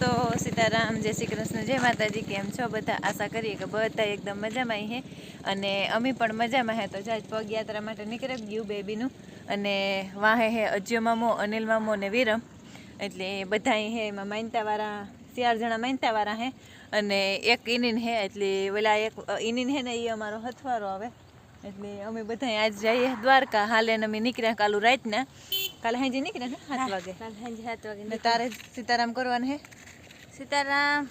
દોસ્તો સીતારામ જય શ્રી કૃષ્ણ જય માતાજી કેમ છો? બધા આશા કરીએ કે બધા એકદમ મજામાં હે. અને અમે પણ મજામાં હે. તો જાજ પગયાત્રા માટે નીકળી ગયું બેબીનું. અને વાહે હે અજ્ય મામો અનિલ મામો ને વિરમ. એટલે બધા હે એમાં માનતાવાળા ચાર જણા માનતાવાળા હે. અને એક ઇનિન હે એટલે ઓલા એક ઇનિન હે ને એ અમારો હથવારો આવે. એટલે અમે બધા આજ જઈએ દ્વારકા. હાલે ને અમે નીકળ્યા કાલું રાતના. કાલે હાજી નીકળ્યા ને સાત વાગે? કાલે સાંજે સાત વાગે તારે સીતારામ કરવાનું હે? સીતારામ.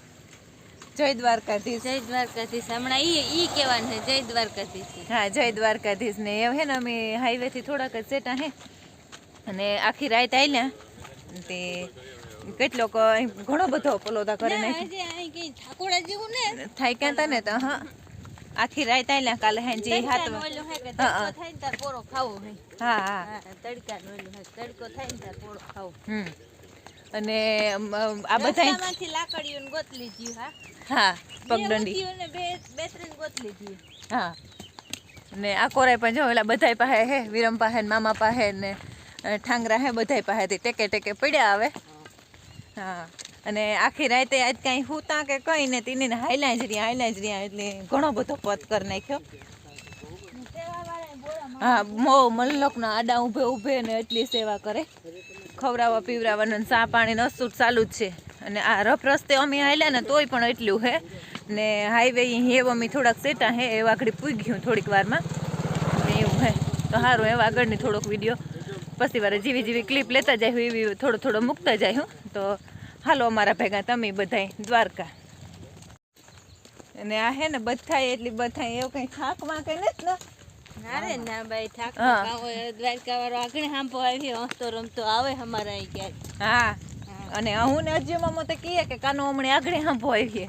જય દ્વારકાધીશ. જય દ્વારકાધીશ. હમણાં ઈ ઈ કહેવાનું છે જય દ્વારકાધીશ. હા જય દ્વારકાધીશ ને. એમ હે ને અમે હાઈવેથી થોડાક જ સેટા હે. અને આખી રાત આવ્યા તે કેટલોક ઘણો બધો પલોદા કરે ને થાય ક્યાં તા ને તો હા. આખી રાત આયલા કાલે હાથ હે કે હા, હા. તડકો હે. હે તડકો થાય ને તાર પોળો ખાવો. હમ. અને આ બધા લાકડીઓને ગોતલી જ્યું હા. હા પગદંડી. બે ત્રણ ગોતલી જ્યું હા. ને આ કોરાય પણ જો એલા બધાય પાસે હે વિરમ પાસે ને મામા પાસે ને ઠાંગરા હે બધાય પાસેથી ટેકે ટેકે પડ્યા આવે. હા. અને આખી રાતે આજ કાંઈ હુતા કે કંઈ ને તીને હાઈલા જ રહ્યા હાઈલા જ રહ્યા એટલે ઘણો બધો પત કરી નાખ્યો. હા મો મલ્લકના આડા ઊભે ઊભે ને એટલી સેવા કરે. ખવડાવવા, પીવડાવવાનું સા પાણી નસુટ ચાલુ જ છે. અને આ રફ રસ્તે અમે હાલ્યા ને તોય પણ એટલું હે. ને હાઈવે હેવ અમે થોડાક સેટા હે એવા આગળ પૂગ્યું થોડીક વારમાં. એવું હે. તો સારું એવા આગળની થોડોક વીડિયો પછી વારે જેવી જેવી ક્લિપ લેતા જાય એવી થોડો થોડો મૂકતા જાય તો હાલો અમારા ભેગા, તમે બધાય દ્વારકા. અને આ હે ને બધાય, એટલી બધા એવું કંઈ થાકમાં કંઈ નથી ને. અરે ના ભાઈ ઠાકોર દ્વારકા વાળો આગળ હાંપો આવ્યો હસતો રમતો આવે અમારા અહીં ક્યાંક હા. અને હું ને અજયમાં મામો તો કહીએ કે કાનો હમણે આગળ હાંભો આવીએ.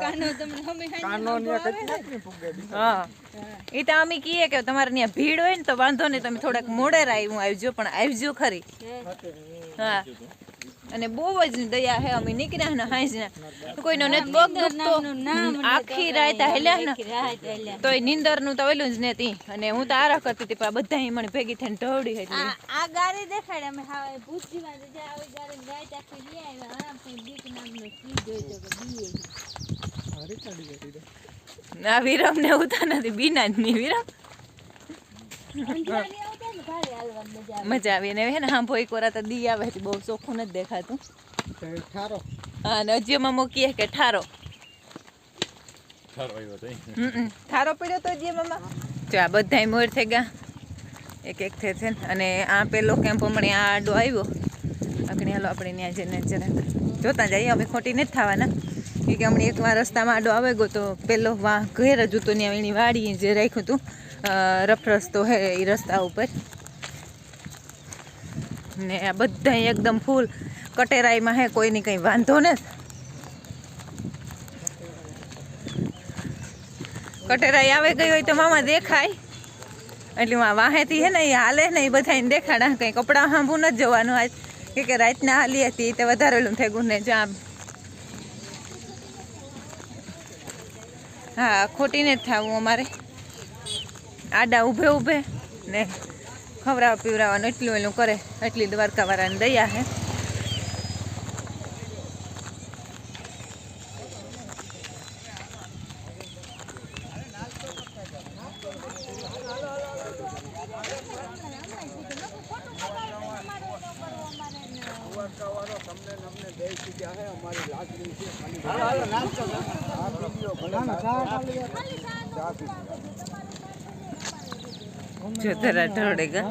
કાનો તમને અમે હાંજે હાંપો આવે. હા. એ તો અમે કહીએ કે તમારે ત્યાં ભીડ હોય ને તો વાંધો નહીં તમે થોડાક મોડેર હું આવજો પણ આવજો ખરી. હા. અને બહુ જ દયા હે અમે નીકળ્યા ને હાંજના. કોઈનો ને પગ દુખતો આખી. રાત હેલ્યા ને. તો એ નીંદરનું તો ઓલું જ નથી અને હું તો આરા કરતી હતી પણ બધા મને ભેગી થઈને ઢવડી હતી આ ગાડી દેખાડે અમે હા ભૂતજીમાં જે આવી ગાડી ગાય આખી લઈ આવ્યા. આરામથી બીક નામનો ચીજ જોઈ તો કે બીએ ના વિરમ ને ઉતા નથી બીના જ નહીં વિરમ. મજા આવે. મજા આવી. અને હે ને હાંભો એક વાર તો દી આવે છે બહુ ચોખ્ખું નથી દેખાતું. હા ને અજીઓમાં મૂકીએ કે ઠારો. ઠારો પડ્યો તો અજય મામા જો આ બધાય મોર થઈ ગયા. એક એક થઈ છે ને અને આ પેલો કેમ્પ હમણાં આ આડો આવ્યો. આગળ હાલો આપણે ત્યાં જઈને જરાક જોતા જઈએ. અમે ખોટી નથી થવાના. એ કે હમણાં એકવાર રસ્તામાં આડો આવે ગયો તો પેલો વા ઘેર જ હતો ત્યાં એની વાડી જે રાખ્યું હતું રફ રસ્તો હે એ રસ્તા ઉપર. ને આ બધા એકદમ ફૂલ. કટેરાઈમાં હે, કોઈની કંઈ વાંધો ને? કટેરાઈ આવે ગઈ હોય તો મામા દેખાય. એટલે આ વાહેતી હે ને, એ હાલે ને, એ બધાને દેખાડા. કંઈ કપડાં સાંભું નથી જવાનું આજ. કે કે રાતના હાલી હતી તે વધારેલું થઈ ગયું ને જ્યાં હા ખોટીને જ થવું અમારે. આડા ઊભે ઊભે ને ખવડાવવા પીવડાવવાનું એટલું એલું કરે એટલી દ્વારકાવાળાની દયા હે. જરા ઢળે ગા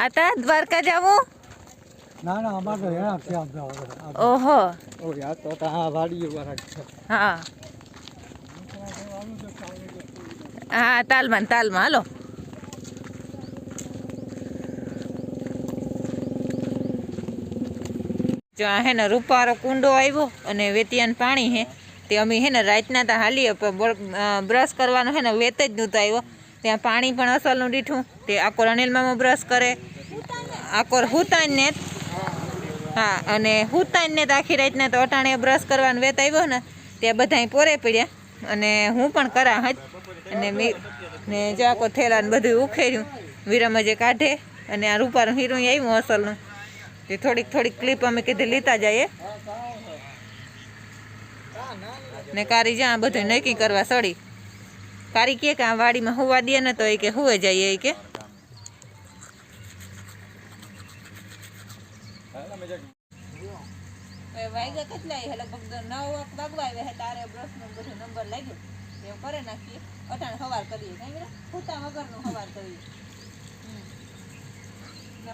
આતા દ્વારકા જાવું ના ના અમારે તો હેણા છે આપ ઓહો ઓ યાર તો તા હા વાડી હા હા તાલમાં તાલમાં હાલો જો આ હે ને રૂપારો કુંડો આવ્યો અને વેતિયાન પાણી હે તે અમે હે ને રાતના તા હાલીએ બ્રશ કરવાનું હે ને વેત જ નહોતો આવ્યો. ત્યાં પાણી પણ અસલનું દીઠું તે આકોર અનિલમામો બ્રશ કરે. આકોર હુતાનને. હા, અને હુતાનને તો આખી રાતના તો અટાણે બ્રશ કરવાનો વેત આવ્યો ને, ત્યાં બધાય પોરે પડ્યા. અને હું પણ કરા હજ અને ને જો આખો થેલા ને બધું ઉખેર્યું વિરમજે કાઢે. અને આ રૂપારું હીરું આવ્યું અસલનું. તે થોડીક થોડીક ક્લિપ અમે કીધી લીતા જઈએ ને કારી જ્યાં બધું નક્કી કરવા સડી કારી કે આ વાડીમાં હોવા દે ને તો એ કે હોવે જઈએ એ કે. વાગ્યા હે નવ વાગ વાગવા આવ્યા હે બ્રશ નો બધો નંબર લાગ્યો. એવું કરે નાખીએ. અટાણ હવાર કરીએ કઈ ફૂટા વગરનું હવાર કરીએ.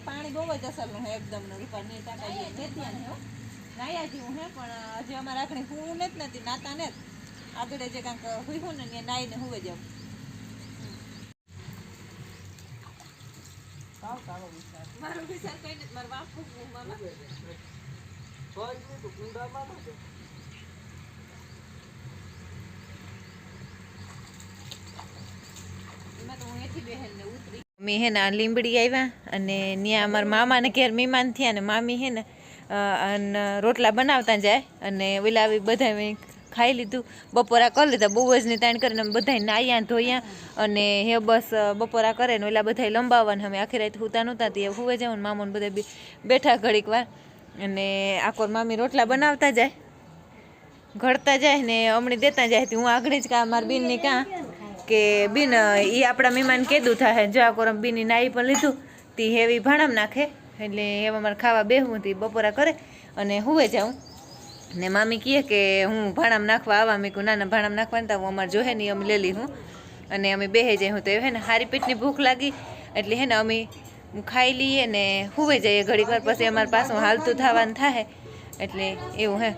પાણી બહુ જ અસરનું હે એકદમ રૂપા ની ટાકા જે ને હો. નાયા જેવું હે પણ હજી અમારે આખણી હું ને જ નથી, નાતા ને જ. આગળ જે કાંઈક હું ને ત્યાં નાઈને હુવે જાવ મારો વિચાર કઈ નથી, મારું બાપ ફૂકવું મામા મેં હે ને આ લીંબડી આવ્યા અને ત્યાં અમારા મામાને ઘેર મહેમાન થયા ને મામી હે ને રોટલા બનાવતા જાય અને ઓલા બધા ખાઈ લીધું. બપોરા કરી લીધા, બહુ જ ની તાણ કરીને બધા નાહ્યા, ધોયા અને હે બસ બપોરા કરે ને ઓલા બધા લંબાવવાને. અમે આખી રાત હુતા નહોતા તે, હુવે જાવ મામોને બધા બેઠા ઘડીક વાર. અને આકોર મામી રોટલા બનાવતા જાય, ઘડતા જાય ને હમણી દેતા જાય. હું આગળ જ કાં, મારા બીનની કાં, કે બીન એ આપણા મહેમાન કીધું થાય જો આ કોરમ બીની નાઈ પણ લીધું, તે હેવી ભાણામ નાખે. એટલે એમાં મારે ખાવા બેહું તે બપોરા કરે અને હુવે જાઉં. ને મામી કહે કે હું ભાણામ નાખવા આવા મેં કહું ના ના, ભાણામ નાખવાનું તો અમારે જોહે નહીં, અમે લેલી લીધું અને અમે બેહે જઈ હું તો હે ને હારી પેટની ભૂખ લાગી, એટલે હે ને અમે ખાઈ લઈએ ને હુવે જઈએ ઘડીક વાર, પછી અમારે પાછું હાલતું થવાનું થાય એટલે એવું હે.